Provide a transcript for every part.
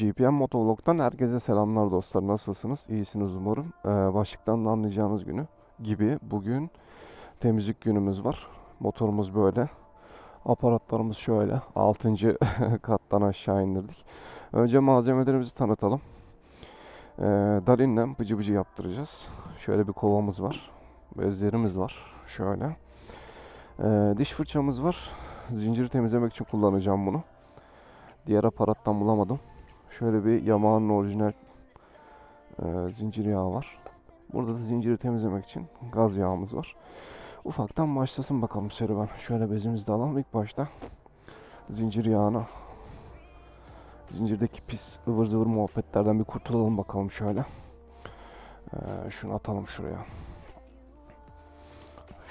GPM Motovlog'dan herkese selamlar dostlar. Nasılsınız? İyisiniz umarım. Ee, başlıktan da anlayacağınız günü gibi bugün temizlik günümüz var. Motorumuz böyle. Aparatlarımız şöyle. 6. kattan aşağı indirdik. Önce malzemelerimizi tanıtalım. Ee, Dalin'le bıcı bıcı yaptıracağız. Şöyle bir kovamız var. Bezlerimiz var. Şöyle. Ee, diş fırçamız var. Zinciri temizlemek için kullanacağım bunu. Diğer aparattan bulamadım. Şöyle bir Yamaha'nın orijinal e, zincir yağı var. Burada da zinciri temizlemek için gaz yağımız var. Ufaktan başlasın bakalım serüven. Şöyle bezimizi de alalım ilk başta. Zincir yağına zincirdeki pis ıvır zıvır muhabbetlerden bir kurtulalım bakalım şöyle. Ee, şunu atalım şuraya.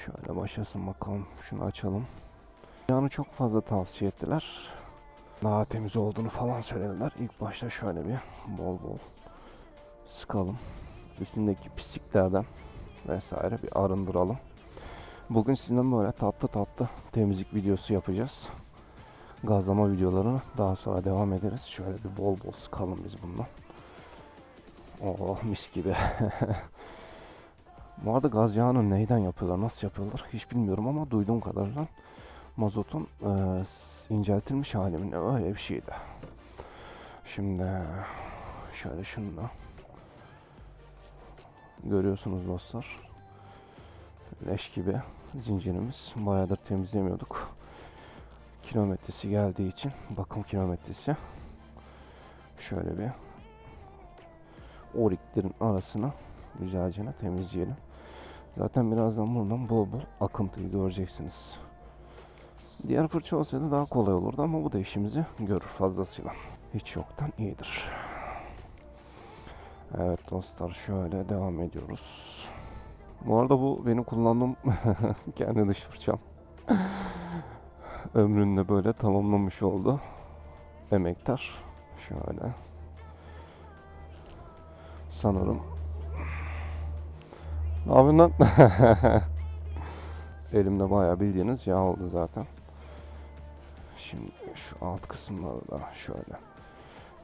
Şöyle başlasın bakalım. Şunu açalım. Yağını çok fazla tavsiye ettiler daha temiz olduğunu falan söylediler. İlk başta şöyle bir bol bol sıkalım. Üstündeki pisliklerden vesaire bir arındıralım. Bugün sizinle böyle tatlı tatlı temizlik videosu yapacağız. Gazlama videolarını daha sonra devam ederiz. Şöyle bir bol bol sıkalım biz bundan. Oh mis gibi. Bu arada gaz yağını neyden yapıyorlar, nasıl yapıyorlar hiç bilmiyorum ama duyduğum kadarıyla mazotun e, inceltilmiş hali mi ne öyle bir şeydi. Şimdi şöyle şunu görüyorsunuz dostlar. Leş gibi zincirimiz. Bayağıdır temizlemiyorduk. Kilometresi geldiği için bakım kilometresi. Şöyle bir oriklerin arasına güzelce temizleyelim. Zaten birazdan buradan bol bol akıntıyı göreceksiniz. Diğer fırça olsaydı daha kolay olurdu ama bu da işimizi görür fazlasıyla. Hiç yoktan iyidir. Evet dostlar şöyle devam ediyoruz. Bu arada bu benim kullandığım kendi dış fırçam. Ömründe böyle tamamlamış oldu. Emektar. Şöyle. Sanırım. Ne lan? Elimde bayağı bildiğiniz yağ oldu zaten. Şimdi şu alt kısımları da şöyle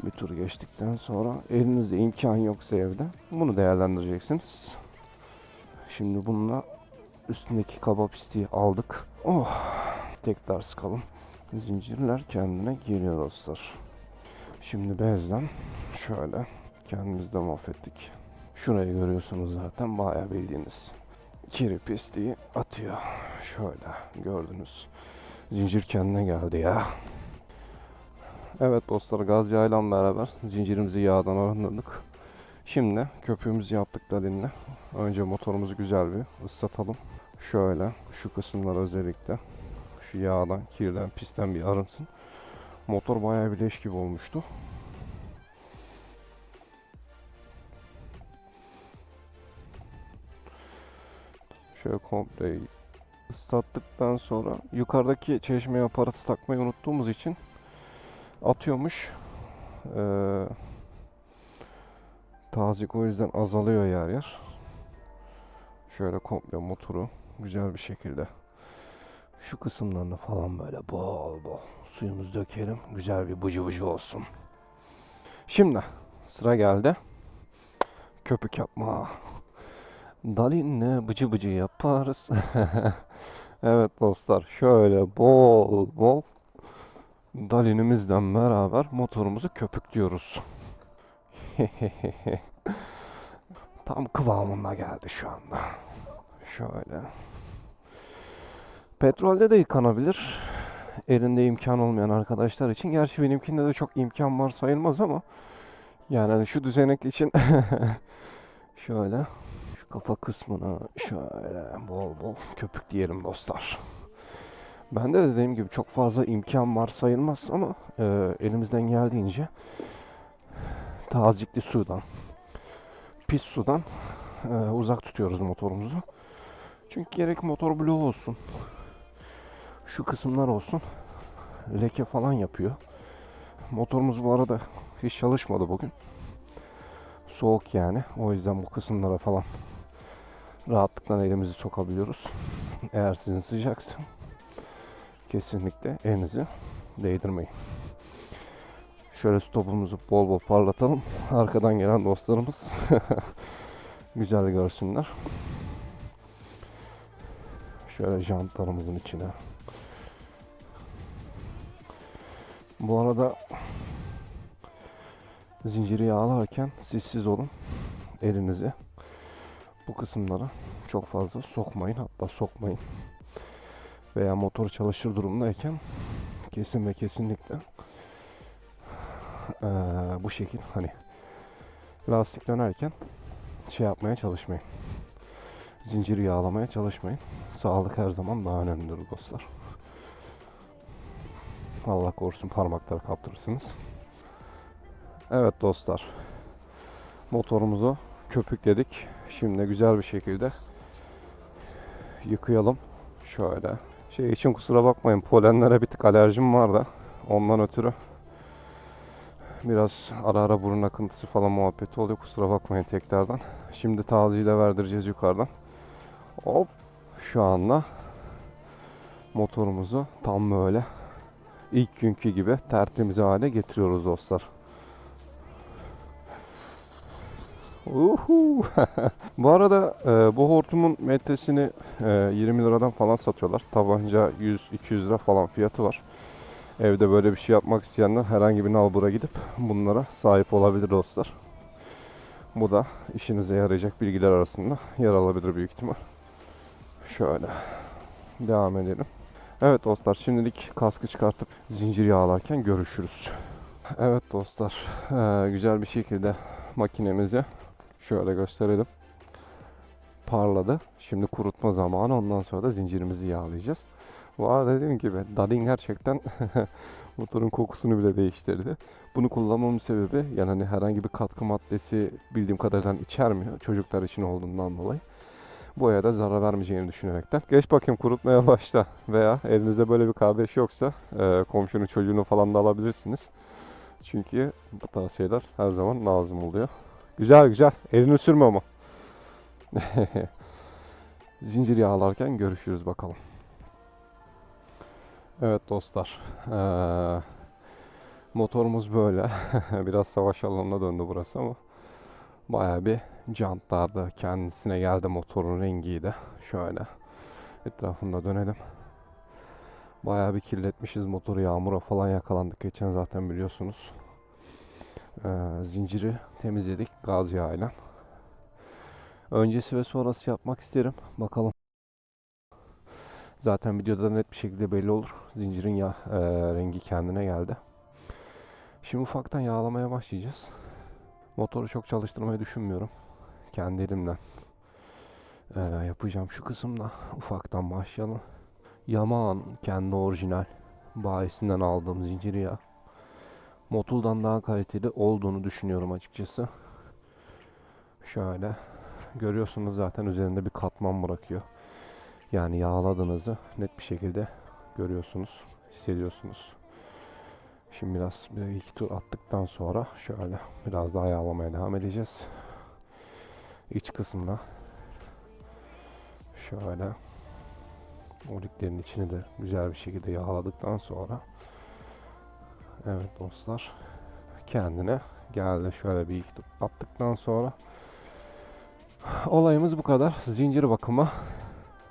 bir tur geçtikten sonra elinizde imkan yoksa evde bunu değerlendireceksiniz. Şimdi bununla üstündeki kaba pisliği aldık. Oh tekrar sıkalım. Zincirler kendine geliyor dostlar. Şimdi bezden şöyle kendimiz de mahvettik. Şurayı görüyorsunuz zaten bayağı bildiğiniz kiri pisliği atıyor. Şöyle gördünüz. Zincir kendine geldi ya. Evet dostlar gaz yağıyla beraber zincirimizi yağdan arındırdık. Şimdi köpüğümüzü yaptık dalinle. Önce motorumuzu güzel bir ıslatalım. Şöyle şu kısımlar özellikle şu yağdan, kirden, pisten bir arınsın. Motor bayağı bir leş gibi olmuştu. Şöyle komple ıslattıktan sonra yukarıdaki çeşmeye aparatı takmayı unuttuğumuz için atıyormuş. Ee, tazik o yüzden azalıyor yer yer. Şöyle komple motoru güzel bir şekilde şu kısımlarını falan böyle bol bol suyumuzu dökelim. Güzel bir bıcı bıcı olsun. Şimdi sıra geldi. Köpük yapma. Dalinle bıcı bıcı yaparız. evet dostlar şöyle bol bol dalinimizden beraber motorumuzu köpüklüyoruz. Tam kıvamına geldi şu anda. Şöyle. Petrolde de yıkanabilir. Elinde imkan olmayan arkadaşlar için. Gerçi benimkinde de çok imkan var sayılmaz ama yani hani şu düzenek için şöyle kafa kısmına şöyle bol bol köpük diyelim dostlar. Bende de dediğim gibi çok fazla imkan var sayılmaz ama e, elimizden geldiğince tazikli sudan, pis sudan e, uzak tutuyoruz motorumuzu. Çünkü gerek motor bloğu olsun, şu kısımlar olsun leke falan yapıyor. Motorumuz bu arada hiç çalışmadı bugün. Soğuk yani. O yüzden bu kısımlara falan rahatlıkla elimizi sokabiliyoruz. Eğer sizin sıcaksa kesinlikle elinizi değdirmeyin. Şöyle stopumuzu bol bol parlatalım. Arkadan gelen dostlarımız güzel görsünler. Şöyle jantlarımızın içine. Bu arada zinciri yağlarken sessiz olun. Elinizi bu kısımlara çok fazla sokmayın. Hatta sokmayın. Veya motor çalışır durumdayken kesin ve kesinlikle eee, bu şekil hani lastik dönerken şey yapmaya çalışmayın. Zinciri yağlamaya çalışmayın. Sağlık her zaman daha önemlidir dostlar. Allah korusun parmakları kaptırırsınız. Evet dostlar. Motorumuzu köpükledik. Şimdi güzel bir şekilde yıkayalım. Şöyle. Şey için kusura bakmayın. Polenlere bir tık alerjim var da. Ondan ötürü biraz ara ara burun akıntısı falan muhabbeti oluyor. Kusura bakmayın tekrardan. Şimdi taziyi de verdireceğiz yukarıdan. Hop. Şu anda motorumuzu tam böyle ilk günkü gibi tertemiz hale getiriyoruz dostlar. Bu arada e, bu hortumun metresini e, 20 liradan falan satıyorlar. Tabanca 100-200 lira falan fiyatı var. Evde böyle bir şey yapmak isteyenler herhangi bir nalbura gidip bunlara sahip olabilir dostlar. Bu da işinize yarayacak bilgiler arasında yer alabilir büyük ihtimal. Şöyle devam edelim. Evet dostlar şimdilik kaskı çıkartıp zincir yağlarken görüşürüz. Evet dostlar eee, güzel bir şekilde makinemizi şöyle gösterelim. Parladı. Şimdi kurutma zamanı ondan sonra da zincirimizi yağlayacağız. Bu arada dediğim gibi Dalin gerçekten motorun kokusunu bile değiştirdi. Bunu kullanmamın sebebi yani hani herhangi bir katkı maddesi bildiğim kadarıyla içermiyor. Çocuklar için olduğundan dolayı boya da zarar vermeyeceğini düşünerekten. Geç bakayım kurutmaya başla veya elinizde böyle bir kardeş yoksa e, komşunun çocuğunu falan da alabilirsiniz. Çünkü bu tarz şeyler her zaman lazım oluyor. Güzel güzel. Elini sürme ama. Zincir yağlarken görüşürüz bakalım. Evet dostlar. eee, motorumuz böyle. Biraz savaş alanına döndü burası ama Bayağı bir jantlardı. Kendisine geldi motorun rengi de. Şöyle etrafında dönelim. Bayağı bir kirletmişiz motoru. Yağmura falan yakalandık geçen zaten biliyorsunuz. Ee, zinciri temizledik gaz yağıyla. Öncesi ve sonrası yapmak isterim. Bakalım. Zaten videoda net bir şekilde belli olur. Zincirin ya e, rengi kendine geldi. Şimdi ufaktan yağlamaya başlayacağız. Motoru çok çalıştırmayı düşünmüyorum. Kendi elimle eee, yapacağım şu kısımda. Ufaktan başlayalım. Yamaha'nın kendi orijinal bayisinden aldığım zinciri ya. Motul'dan daha kaliteli olduğunu düşünüyorum açıkçası. Şöyle görüyorsunuz zaten üzerinde bir katman bırakıyor. Yani yağladığınızı net bir şekilde görüyorsunuz, hissediyorsunuz. Şimdi biraz bir iki tur attıktan sonra şöyle biraz daha yağlamaya devam edeceğiz. İç kısmına şöyle oliklerin içini de güzel bir şekilde yağladıktan sonra evet dostlar kendine geldi şöyle bir iki attıktan sonra olayımız bu kadar. Zincir bakımı,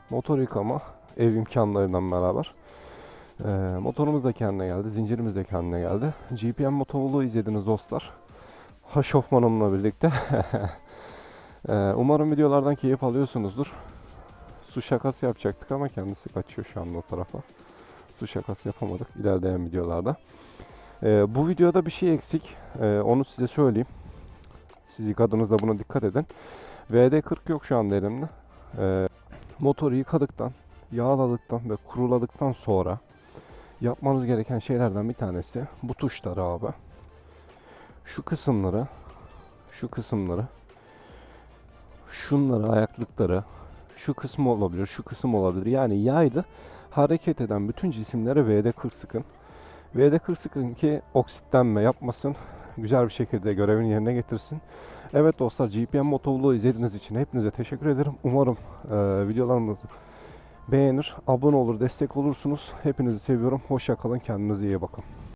motor yıkama, ev imkanlarından beraber ee, motorumuz da kendine geldi. Zincirimiz de kendine geldi. GPM motovluğu izlediniz dostlar. Haşofmanımla birlikte. Ee, umarım videolardan keyif alıyorsunuzdur. Su şakası yapacaktık ama kendisi kaçıyor şu anda o tarafa. Su şakası yapamadık ilerleyen videolarda. Ee, bu videoda bir şey eksik. Ee, onu size söyleyeyim. Siz yıkadığınızda buna dikkat edin. VD40 yok şu anda elimde. Ee, motoru yıkadıktan, yağladıktan ve kuruladıktan sonra yapmanız gereken şeylerden bir tanesi bu tuşları abi. Şu kısımları, şu kısımları, şunları, ayaklıkları, şu kısmı olabilir, şu kısım olabilir. Yani yaylı hareket eden bütün cisimlere VD40 sıkın. VD40 sıkın ki oksitlenme yapmasın. Güzel bir şekilde görevini yerine getirsin. Evet dostlar GPM motovluğu izlediğiniz için hepinize teşekkür ederim. Umarım e, videolarımızı beğenir, abone olur, destek olursunuz. Hepinizi seviyorum. Hoşça kalın. Kendinize iyi bakın.